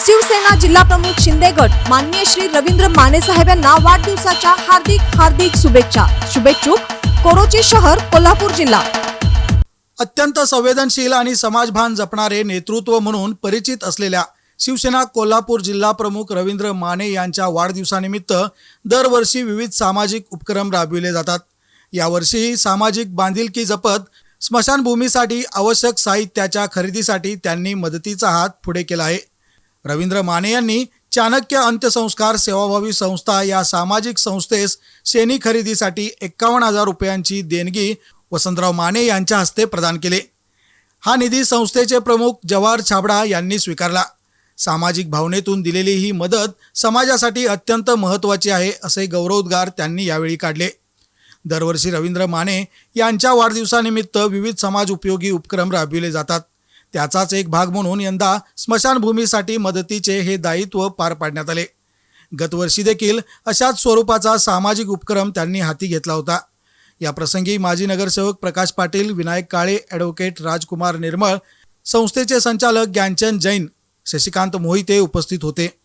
शिवसेना जिल्हा प्रमुख शिंदे गट माननीय श्री रवींद्र माने साहेब यांना वाढदिवसाच्या हार्दिक हार्दिक शुभेच्छा. शुभेच्छुक कोरोची शहर कोल्हापूर जिल्हा. अत्यंत संवेदनशील आणि समाजभान जपणारे नेतृत्व म्हणून परिचित असलेल्या शिवसेना कोल्हापूर जिल्हा प्रमुख रवींद्र माने यांच्या वाढदिवसानिमित्त दरवर्षी विविध सामाजिक उपक्रम राबविले जातात. यावर्षीही सामाजिक बांधिलकी जपत स्मशानभूमीसाठी आवश्यक साहित्याच्या खरेदीसाठी त्यांनी मदतीचा हात पुढे केला आहे. रवींद्र माने यांनी चाणक्य अंत्यसंस्कार सेवाभावी संस्था या सामाजिक संस्थेस सेनी खरेदीसाठी एक्कावन्न हजार रुपयांची देणगी वसंतराव माने यांच्या हस्ते प्रदान केले. हा निधी संस्थेचे प्रमुख जवाहर छाबडा यांनी स्वीकारला. सामाजिक भावनेतून दिलेली ही मदत समाजासाठी अत्यंत महत्त्वाची आहे असे गौरवोद्गार त्यांनी यावेळी काढले. दरवर्षी रवींद्र माने यांच्या वाढदिवसानिमित्त विविध समाज उपयोगी उपक्रम राबविले जातात. त्याचाच एक भाग म्हणून यंदा स्मशानभूमीसाठी मदतीचे हे दायित्व पार पाडण्यात आले. गतवर्षी देखील अशाच स्वरूपाचा सामाजिक उपक्रम त्यांनी हाती घेतला होता. या प्रसंगी माजी नगरसेवक प्रकाश पाटील विनायक काळे ॲडव्होकेट राजकुमार निर्मळ संस्थेचे संचालक ज्ञानचंद जैन शशिकांत मोहिते उपस्थित होते.